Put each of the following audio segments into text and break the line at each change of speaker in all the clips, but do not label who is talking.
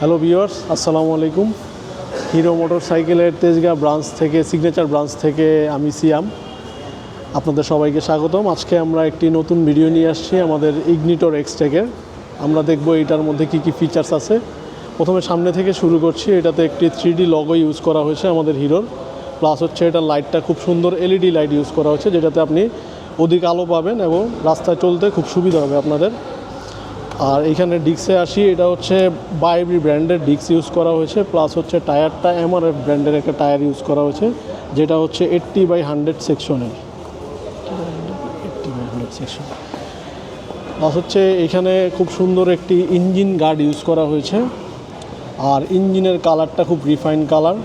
Hello viewers আসসালামু আলাইকুম hero motor সাইকেলের তেজগাঁ ব্রাঞ্চ থেকে সিগনেচার ব্রাঞ্চ থেকে আমি সিয়াম আপনাদের সবাইকে স্বাগতম। আজকে আমরা একটি নতুন ভিডিও নিয়ে আসছি আমাদের ইগনিটর এক্সটেকের আমরা দেখব এটার মধ্যে কি কি ফিচার্স আছে। প্রথমে সামনে থেকে শুরু করছি। এটাতে একটি থ্রি লগো ইউজ করা হয়েছে আমাদের হিরোর। প্লাস হচ্ছে এটার লাইটটা খুব সুন্দর এলইডি লাইট ইউজ করা হয়েছে, যেটাতে আপনি অধিক আলো পাবেন এবং রাস্তায় চলতে খুব সুবিধা হবে আপনাদের। আর এখানে ডিক্সে আসি, এটা হচ্ছে বাইবি ব্র্যান্ডের ডিক্স ইউজ করা হয়েছে, প্লাস হচ্ছে টায়ারটা এমআরএফ ব্র্যান্ডের একটা টায়ার ইউজ করা হয়েছে, যেটা হচ্ছে এইট্টি বাই হান্ড্রেড সেকশনের। By hundred section. প্লাস হচ্ছে এখানে খুব সুন্দর একটি ইঞ্জিন গার্ড ইউজ করা হয়েছে, আর ইঞ্জিনের কালারটা খুব রিফাইন কালার।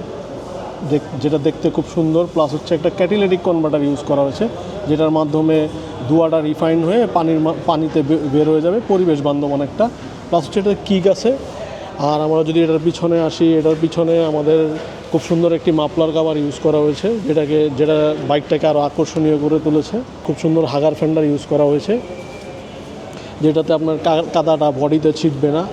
যেটা দেখতে খুব সুন্দর প্লাস হচ্ছে একটা ক্যাটিলেটিক কনভার্টার ইউজ করা হয়েছে, যেটার মাধ্যমে ধোঁয়াটা রিফাইন হয়ে পানির পানিতে বের হয়ে যাবে, পরিবেশ বান্ধব অনেকটা। প্লাস হচ্ছে এটা কিক আছে আর আমরা যদি এটার পিছনে আসি, এটার পিছনে আমাদের খুব সুন্দর একটি মাপলার কাভার ইউজ করা হয়েছে, যেটাকে, যেটা বাইকটাকে আরও আকর্ষণীয় করে তুলেছে। খুব সুন্দর হাগার ফেন্ডার ইউজ করা হয়েছে, যেটাতে আপনার কাদাটা বডিতে ছিটবে না।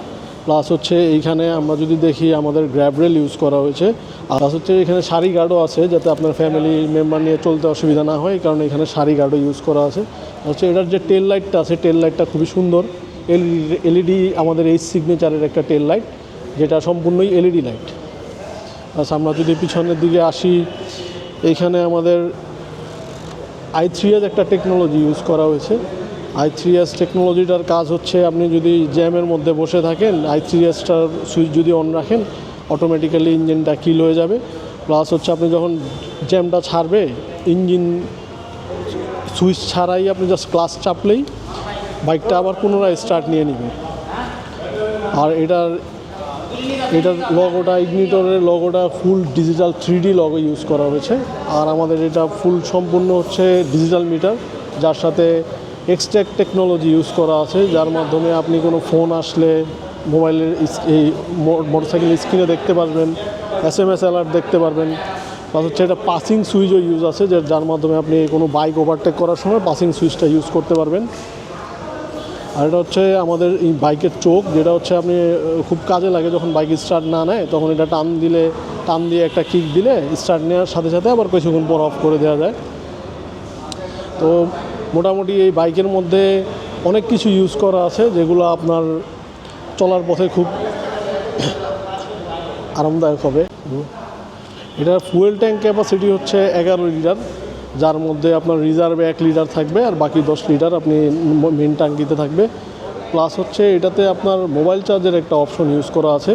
প্লাস হচ্ছে এইখানে আমরা যদি দেখি আমাদের গ্র্যাবরেল ইউজ করা হয়েছে, আর হচ্ছে এখানে সারি গার্ডও আছে যাতে আপনার ফ্যামিলি মেম্বার নিয়ে চলতে অসুবিধা না হয় কারণ এখানে সারি গার্ডও ইউজ করা আছে। হচ্ছে এটার যে টেল লাইটটা আছে টেল লাইটটা খুবই সুন্দর। এলইডি আমাদের এই সিগনেচারের একটা টেল লাইট যেটা সম্পূর্ণই এলইডি লাইট আচ্ছা আমরা যদি পিছনের দিকে আসি এইখানে আমাদের আই থ্রি একটা টেকনোলজি ইউজ করা হয়েছে। আই থ্রি এস টেকনোলজিটার কাজ হচ্ছে আপনি যদি জ্যামের মধ্যে বসে থাকেন, আই থ্রি এসটার সুইচ যদি অন রাখেন অটোমেটিক্যালি ইঞ্জিনটা কিল হয়ে যাবে। প্লাস হচ্ছে আপনি যখন জ্যামটা ছাড়বে ইঞ্জিন সুইচ ছাড়াই আপনি জাস্ট ক্লাস চাপলেই বাইকটা আবার পুনরায় স্টার্ট নিয়ে নেবে। আর এটার এটার লগোটা ইগনিটরের লগোটা full digital three logo use করা হয়েছে। আর আমাদের এটা ফুল সম্পূর্ণ হচ্ছে ডিজিটাল মিটার যার সাথে এক্সট্রাক্ট টেকনোলজি ইউজ করা আছে, যার মাধ্যমে আপনি কোনো ফোন আসলে মোবাইলের এই মোটরসাইকেল স্ক্রিনে দেখতে পারবেন এস এম এস অ্যালার্ট দেখতে পারবেন প্লাস হচ্ছে এটা পাসিং সুইচও ইউজ আছে যার মাধ্যমে আপনি কোনো বাইক ওভারটেক করার সময় পাসিং সুইচটা ইউজ করতে পারবেন। আর এটা হচ্ছে আমাদের এই বাইকের চোখ, যেটা হচ্ছে আপনি খুব কাজে লাগে যখন বাইক স্টার্ট না নেয়, তখন এটা টান দিলে, টান দিয়ে একটা কিক দিলে স্টার্ট নেওয়ার সাথে সাথে আবার কিছুক্ষণ পর অফ করে দেওয়া যায়। তো মোটামুটি এই বাইকের মধ্যে অনেক কিছু ইউজ করা আছে যেগুলো আপনার চলার পথে খুব আরামদায়ক হবে। এটার ফুয়েল ট্যাঙ্ক ক্যাপাসিটি হচ্ছে এগারো লিটার যার মধ্যে আপনার রিজার্ভে এক লিটার থাকবে আর বাকি দশ লিটার আপনি মেন ট্যাঙ্কিতে থাকবে। প্লাস হচ্ছে এটাতে আপনার মোবাইল চার্জের একটা অপশন ইউজ করা আছে।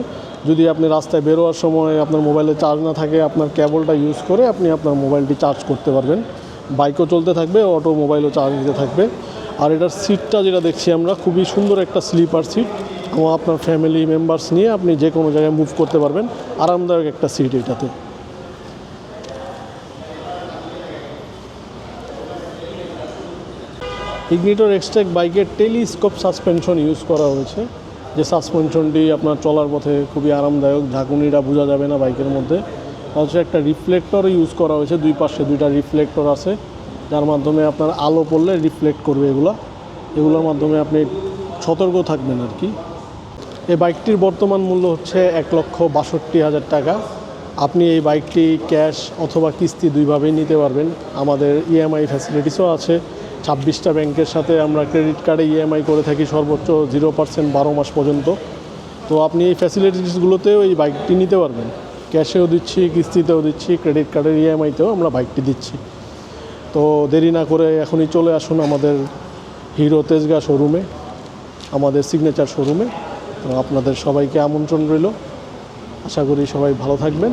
যদি আপনি রাস্তায় বেরোয়ার সময় আপনার মোবাইলে চার্জ না থাকে, আপনার কেবলটা ইউজ করে আপনি আপনার মোবাইলটি চার্জ করতে পারবেন। বাইকও চলতে থাকবে অটো মোবাইলও চার্জ দিতে থাকবে। আর এটার সিটটা যেটা দেখছি আমরা, খুবই সুন্দর একটা স্লিপার সিট এবং আপনার ফ্যামিলি মেম্বার্স নিয়ে আপনি যে কোনো জায়গায় মুভ করতে পারবেন। আরামদায়ক একটা সিট এটাতে। ইগনিটর এক্সট্রেক বাইকের টেলিস্কোপ সাসপেনশন ইউজ করা হয়েছে। যে সাসপেনশনটি আপনার চলার পথে খুবই আরামদায়ক, ঝাঁকুনিটা বোঝা যাবে না বাইকের মধ্যে। হচ্ছে একটা রিফ্লেক্টর ইউজ করা হয়েছে দুই পাশে, দুইটা রিফ্লেক্টর আছে। যার মাধ্যমে আপনার আলো পড়লে রিফ্লেক্ট করবে এগুলা। এগুলোর মাধ্যমে আপনি সতর্ক থাকবেন আর কি। এই বাইকটির বর্তমান মূল্য হচ্ছে এক লক্ষ বাষট্টি হাজার টাকা। আপনি এই বাইকটি ক্যাশ অথবা কিস্তি দুইভাবেই নিতে পারবেন। আমাদের ইএমআই ফ্যাসিলিটিসও আছে। ছাব্বিশটা ব্যাংকের সাথে আমরা ক্রেডিট কার্ডে ইএমআই করে থাকি সর্বোচ্চ জিরো পার্সেন্ট বারো মাস পর্যন্ত। তো আপনি এই ফ্যাসিলিটিসগুলোতেও এই বাইকটি নিতে পারবেন। ক্যাশেও দিচ্ছি, কিস্তিতেও দিচ্ছি, ক্রেডিট কার্ডের ইএমআইতেও আমরা বাইকটি দিচ্ছি। তো দেরি না করে এখনই চলে আসুন আমাদের হিরো তেজগা শোরুমে, আমাদের সিগনেচার শোরুমে। আপনাদের সবাইকে আমন্ত্রণ রইল। আশা করি সবাই ভালো থাকবেন।